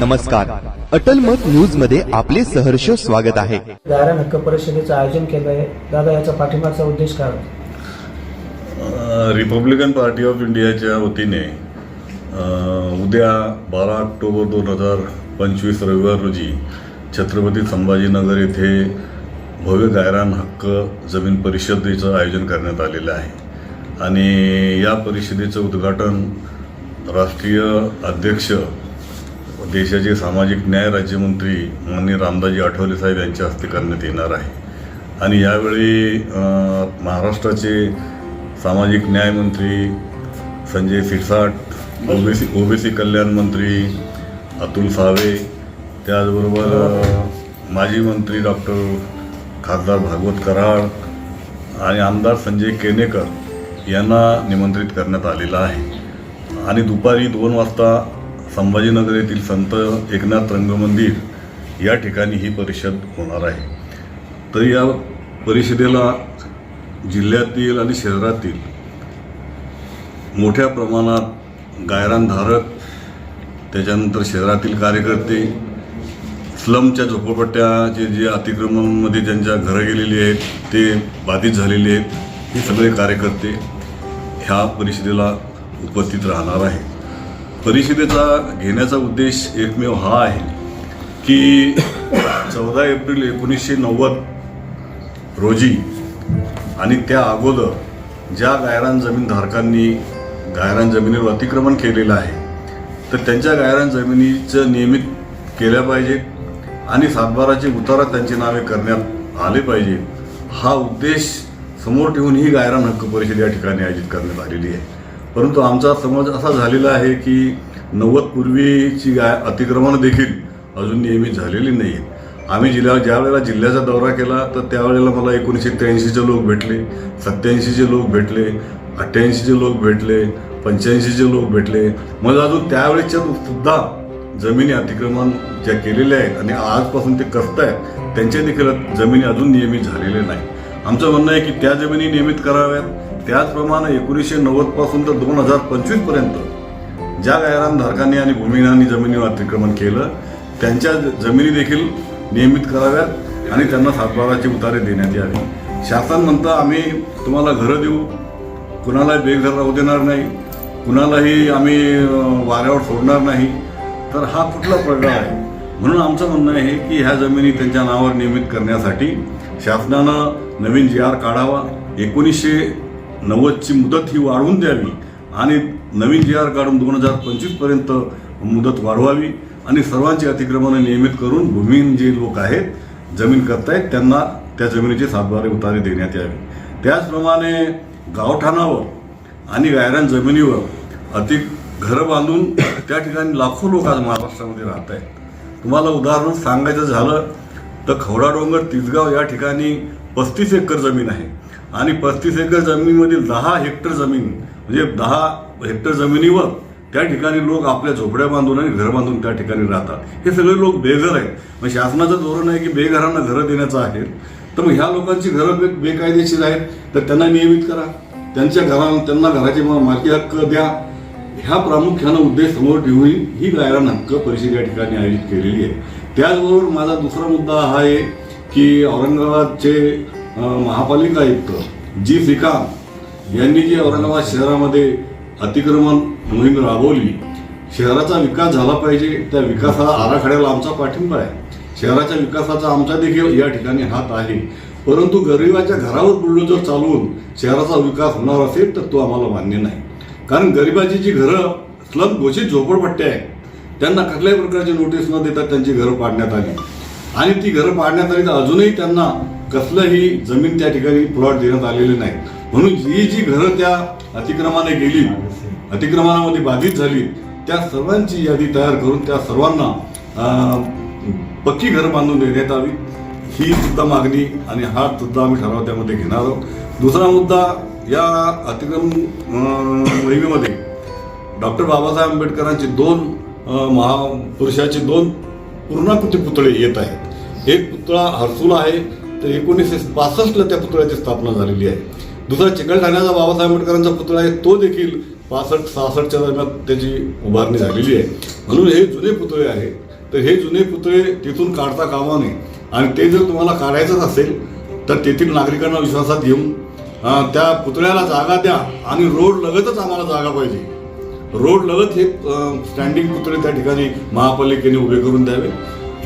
नमस्कार. अटल मत न्यूजमध्ये आपले सहर्ष स्वागत आहे. गायरान हक्क परिषदेचं आयोजन केलं आहे. दादा याचा पाठिंबाचा उद्देश काय रिपब्लिकन पार्टी ऑफ इंडियाच्या वतीने उद्या बारा ऑक्टोबर दोन हजार पंचवीस रविवार रोजी छत्रपती संभाजीनगर येथे भव्य गायरान हक्क जमीन परिषदेचं आयोजन करण्यात आलेलं आहे. आणि या परिषदेचं उद्घाटन राष्ट्रीय अध्यक्ष देशाचे सामाजिक न्याय राज्यमंत्री माननीय रामदाजी आठवले साहेब यांच्या हस्ते करण्यात येणार आहे. आणि यावेळी महाराष्ट्राचे सामाजिक न्याय मंत्री संजय सिरसाट ओबीसी ओबीसी कल्याण मंत्री अतुल सावे त्याचबरोबर माजी मंत्री डॉक्टर खासदार भागवत कराड आणि आमदार संजय केनेकर यांना निमंत्रित करण्यात आलेलं आहे. आणि दुपारी दोन वाजता संभाजीनगर येथील संत एकनाथ रंगमंदिर या ठिकाणी ही परिषद होणार आहे. तर या परिषदेला जिल्ह्यातील आणि शहरातील मोठ्या प्रमाणात गायरानधारक त्याच्यानंतर शहरातील कार्यकर्ते स्लमच्या झोपडपट्ट्याचे जे अतिक्रमणमध्ये ज्यांच्या घरं गेलेली आहेत ते बाधित झालेले आहेत हे सगळे कार्यकर्ते ह्या परिषदेला उपस्थित राहणार आहेत. परिषदेचा घेण्याचा उद्देश एकमेव हा आहे की चौदा एप्रिल एकोणीसशे नव्वद रोजी आणि त्या अगोदर ज्या गायरान जमीनधारकांनी गायरान जमिनीवर अतिक्रमण केलेलं आहे तर त्यांच्या गायरान जमिनीचं नियमित केल्या पाहिजेत आणि सातबाराचे उतारा त्यांची नावे करण्यात आले पाहिजे. हा उद्देश समोर ठेवून ही गायरान हक्क परिषद या ठिकाणी आयोजित करण्यात आलेली आहे. परंतु आमचा समज असा झालेला आहे की नव्वद पूर्वीची गाय अतिक्रमण देखील अजून नियमित झालेली नाही आम्ही जिल्ह्या ज्या वेळेला जिल्ह्याचा दौरा केला तर त्यावेळेला मला एकोणीसशे त्र्याऐंशीचे लोक भेटले सत्याऐंशीचे लोक भेटले अठ्ठ्याऐंशीचे लोक भेटले पंच्याऐंशीचे लोक भेटले. मग अजून त्यावेळेच्या सुद्धा जमिनी अतिक्रमण ज्या केलेल्या आहेत आणि आजपासून ते करत आहेत त्यांच्या देखील जमिनी अजून नियमित झालेल्या नाही आमचं म्हणणं आहे की त्या जमिनी नियमित कराव्यात. त्याचप्रमाणे एकोणीसशे नव्वदपासून तर दोन हजार पंचवीसपर्यंत ज्या गायरानधारकांनी आणि भूमिहीनांनी जमिनीवर अतिक्रमण केलं त्यांच्या ज- जमिनी देखील नियमित कराव्यात आणि त्यांना सातबाराचे उतारे देण्यात यावे. शासन म्हणतं आम्ही तुम्हाला घरं देऊ. कुणालाही बेघर राहू देणार नाही. कुणालाही आम्ही वाऱ्यावर सोडणार नाही. तर हा कुठला प्रकार आहे? म्हणून आमचं म्हणणं आहे की ह्या जमिनी त्यांच्या नावावर नियमित करण्यासाठी शासनानं नवीन जी आर काढावा. एकोणीसशे नव्वदची मुदत ही वाढवून द्यावी आणि नवीन जी आर काढून दोन हजार पंचवीसपर्यंत मुदत वाढवावी आणि सर्वांची अतिक्रमणं नियमित करून भूमिहीन जे लोक आहेत जमीन करतायत त्यांना त्या जमिनीचे सातबारे उतारे देण्यात यावे. त्याचप्रमाणे गावठाणावर आणि गायरान जमिनीवर अति घरं बांधून त्या ठिकाणी लाखो लोक आज महाराष्ट्रामध्ये राहत आहेत तुम्हाला उदाहरण सांगायचं झालं तर खवडा डोंगर तिसगाव या ठिकाणी पस्तीस एकर जमीन आहे. आणि पस्तीस एकर जमिनीमधील दहा हेक्टर जमीन म्हणजे दहा हेक्टर जमिनीवर त्या ठिकाणी लोक आपल्या झोपड्या बांधून आणि घर बांधून त्या ठिकाणी राहतात. हे सगळे लोक बेघर आहेत. मग शासनाचं धोरण आहे की बेघरांना घरं देण्याचं आहे. तर मग ह्या लोकांची घरं बे बेकायदेशीर आहेत. तर त्यांना नियमित करा. त्यांच्या घराला त्यांना घराचे मालकी हक्क द्या. ह्या प्रामुख्यानं उद्देश समोर ठेवून ही गायरान हक्क परिषद या ठिकाणी आयोजित केलेली आहे. त्याचबरोबर माझा दुसरा मुद्दा हा आहे की औरंगाबादचे महापालिका आयुक्त जी श्रीकांत यांनी जी औरंगाबाद शहरामध्ये अतिक्रमण मोहीम राबवली शहराचा विकास झाला पाहिजे त्या विकासाला आराखड्याला आमचा पाठिंबा आहे. शहराच्या विकासाचा आमचा देखील या ठिकाणी हात आहे. परंतु गरिबाच्या घरावर बुलडोजर चालवून शहराचा विकास होणार असेल तर तो आम्हाला मान्य नाही. कारण गरिबाची जी घरं स्लम घोषित झोपडपट्ट्या आहेत त्यांना कुठल्याही प्रकारची नोटीस न देता त्यांची घरं पाडण्यात आली. आणि ती घरं पाडण्यात आली तर अजूनही त्यांना कसलंही जमीन त्या ठिकाणी प्लॉट देण्यात आलेले नाही. म्हणून ही जी घरं त्या अतिक्रमाने गेली अतिक्रमणामध्ये बाधित झाली त्या सर्वांची यादी तयार करून त्या सर्वांना पक्की घरं बांधून देण्यात यावी ही सुद्धा मागणी आणि हा सुद्धा आम्ही ठराव त्यामध्ये घेणार आहोत. दुसरा मुद्दा या अतिक्रम मोहिमेमध्ये डॉक्टर बाबासाहेब आंबेडकरांचे दोन महापुरुषाचे दोन पूर्णाकृती पुतळे येत आहेत. एक पुतळा हर्सुल आहे तर एकोणीसशे पासष्टला त्या पुतळ्याची स्थापना झालेली आहे. दुसरा चिकलठाण्याचा बाबासाहेब आंबेडकरांचा पुतळा आहे तो देखील पासष्ट सहासष्टच्या दरम्यान त्याची उभारणी झालेली आहे. म्हणून हे जुने पुतळे आहेत. तर हे जुने पुतळे तिथून काढता कामा नये. आणि ते जर तुम्हाला काढायचंच असेल तर तेथील नागरिकांना विश्वासात घेऊन त्या पुतळ्याला जागा द्या आणि रोड लगतच आम्हाला जागा पाहिजे. रोड लगत हे स्टँडिंग पुतळे त्या ठिकाणी महापालिकेने उभे करून द्यावे.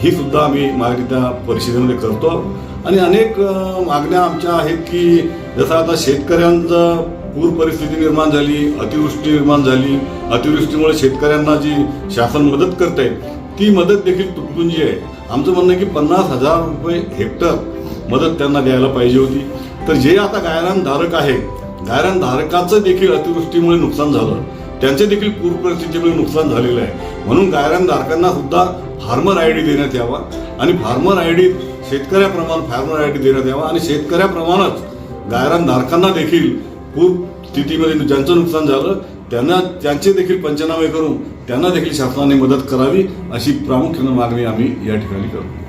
ही सुद्धा आम्ही मागणी परिषदेमध्ये करतो. आणि अनेक मागण्या आमच्या आहेत की जसं आता शेतकऱ्यांचं पूर परिस्थिती निर्माण झाली अतिवृष्टी निर्माण झाली अतिवृष्टीमुळे शेतकऱ्यांना जी शासन मदत करते ती मदत देखील तुटपुंजी आहे. आमचं म्हणणं आहे की पन्नास हजार रुपये हेक्टर मदत त्यांना द्यायला पाहिजे होती. तर जे आता गायरानधारक आहे गायरानधारकाचं देखील अतिवृष्टीमुळे नुकसान झालं. त्यांचे देखील पूरपरिस्थितीमुळे नुकसान झालेलं आहे. म्हणून गायरान धारकांना सुद्धा फार्मर आय डी देण्यात यावा आणि फार्मर आय डी शेतकऱ्याप्रमाणे फार्मर आय डी देण्यात यावा आणि शेतकऱ्याप्रमाणेच गायरान धारकांना देखील पूर स्थितीमध्ये ज्यांचं नुकसान झालं त्यांना त्यांचे देखील पंचनामे करून त्यांना देखील शासनाने मदत करावी अशी प्रामुख्यानं मागणी आम्ही या ठिकाणी करतो.